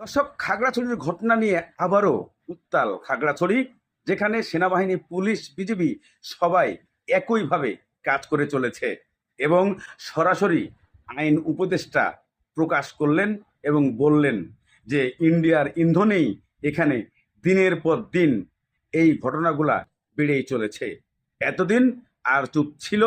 দর্শক খাগড়াছড়ির ঘটনা নিয়ে আবারও উত্তাল খাগড়াছড়ি, যেখানে সেনাবাহিনী, পুলিশ বিজেপি সবাই একইভাবে কাজ করে চলেছে এবং সরাসরি আইন উপদেষ্টা প্রকাশ করলেন এবং বললেন যে ইন্ডিয়ার ইন্ধনেই এখানে দিনের পর দিন এই ঘটনাগুলা বেড়েই চলেছে। এতদিন আর চুপ ছিল,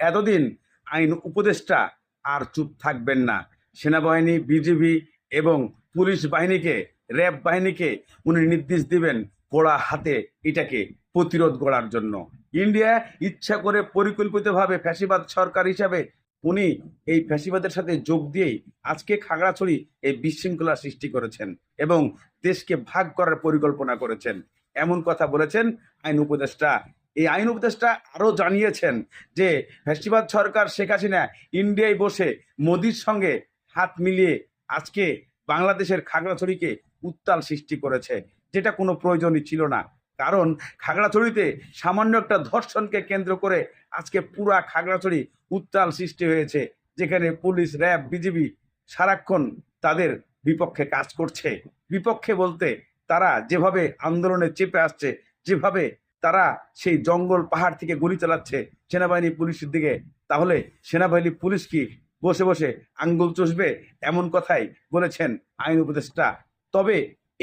এতদিন আইন উপদেষ্টা আর চুপ থাকবেন না। সেনাবাহিনী, বিজিবি এবং পুলিশ বাহিনীকে, র্যাব বাহিনীকে উনি নির্দেশ দিবেন কড়া হাতে এটাকে প্রতিরোধ করার জন্য। ইন্ডিয়া ইচ্ছা করে পরিকল্পিতভাবে ফ্যাসিবাদ সরকার হিসাবে উনি এই ফ্যাসিবাদের সাথে যোগ দিয়েই আজকে খাগড়াছড়ি এই বিশৃঙ্খলা সৃষ্টি করেছেন এবং দেশকে ভাগ করার পরিকল্পনা করেছেন। এমন কথা বলেছেন আইন উপদেষ্টা। এই আইন উপদেষ্টা আরও জানিয়েছেন যে ফ্যাসিবাদ সরকার শেখ হাসিনা ইন্ডিয়ায় বসে মোদির সঙ্গে হাত মিলিয়ে আজকে বাংলাদেশের খাগড়াছড়িকে উত্তাল সৃষ্টি করেছে, যেটা কোনো প্রয়োজনই ছিল না। কারণ খাগড়াছড়িতে সামান্য একটা ধর্ষণকে কেন্দ্র করে আজকে পুরা খাগড়াছড়ি উত্তাল সৃষ্টি হয়েছে, যেখানে পুলিশ, র্যাব, বিজিবি সারাক্ষণ তাদের বিপক্ষে কাজ করছে। বিপক্ষে বলতে তারা যেভাবে আন্দোলনে চেপে আসছে, যেভাবে তারা সেই জঙ্গল পাহাড় থেকে গুলি চালাচ্ছে সেনাবাহিনী পুলিশের দিকে, তাহলে সেনাবাহিনী পুলিশ কি বসে বসে আঙ্গুল চষবে এমন কথাই বলেছেন আইন উপদেষ্টা। তবে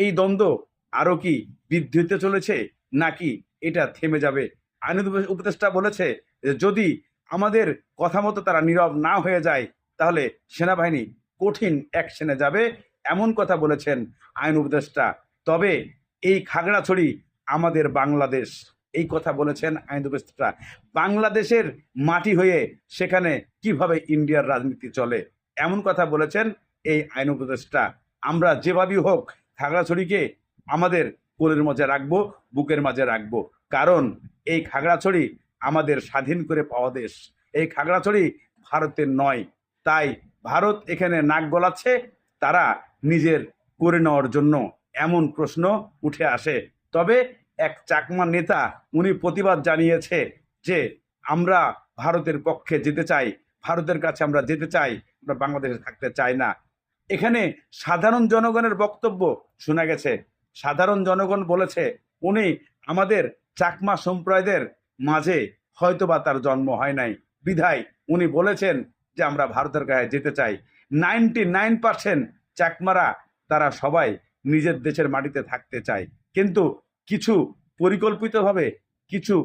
এই দ্বন্দ্ব আরও কি বৃদ্ধি হতে চলেছে নাকি এটা থেমে যাবে? আইন উপদেষ্টা বলেছে, যদি আমাদের কথা মতো তারা নীরব না হয়ে যায়, তাহলে সেনাবাহিনী কঠিন অ্যাকশনে যাবে এমন কথা বলেছেন আইন উপদেষ্টা। তবে এই খাগড়াছড়ি আমাদের বাংলাদেশ। এই কথা বলেছেন আইন উপদেষ্টা বাংলাদেশের মাটি হয়ে সেখানে কীভাবে ইন্ডিয়ার রাজনীতি চলে, এমন কথা বলেছেন এই আইন উপদেষ্টা। আমরা যেভাবেই হোক খাগড়াছড়িকে আমাদের কোলের মাঝে রাখব, বুকের মাঝে রাখব। কারণ এই খাগড়াছড়ি আমাদের স্বাধীন করে পাওয়া দেশ। এই খাগড়াছড়ি ভারতের নয়। তাই ভারত এখানে নাক গলাচ্ছে, তারা নিজের করে নেওয়ার জন্য এমন প্রশ্ন উঠে আসে। তবে এক চাকমা নেতা উনি প্রতিবাদ জানিয়েছে যে আমরা ভারতের পক্ষে যেতে চাই, ভারতের কাছে আমরা যেতে চাই, আমরা বাংলাদেশে থাকতে চাই না। এখানে সাধারণ জনগণের বক্তব্য শোনা গেছে। সাধারণ জনগণ বলেছে, উনি আমাদের চাকমা সম্প্রদায়ের মাঝে হয়তোবা তার জন্ম হয় নাই। বিধায় উনি বলেছেন যে আমরা ভারতের গায়ে যেতে চাই। নাইনটি নাইন পার্সেন্ট চাকমারা তারা সবাই নিজের দেশের মাটিতে থাকতে চায়। কিন্তু কিছু পরিকল্পিতভাবে কিছু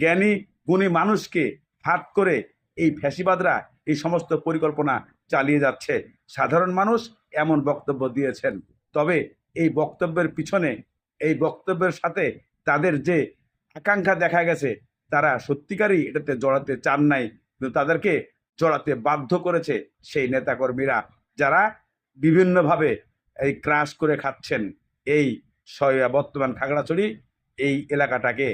জ্ঞানী, গুণী মানুষকে হাত করে এই ফ্যাসিবাদরা এই সমস্ত পরিকল্পনা চালিয়ে যাচ্ছে। সাধারণ মানুষ এমন বক্তব্য দিয়েছেন। তবে এই বক্তব্যের পিছনে, এই বক্তব্যের সাথে তাদের যে আকাঙ্ক্ষা দেখা গেছে, তারা সত্যিকারই এটাতে জড়াতে চান নাই। কিন্তু তাদেরকে জড়াতে বাধ্য করেছে সেই নেতাকর্মীরা যারা বিভিন্নভাবে এই ক্রাশ করে খাচ্ছেন। এই বর্তমান খাগড়াছড়ি এই এলাকাটাকে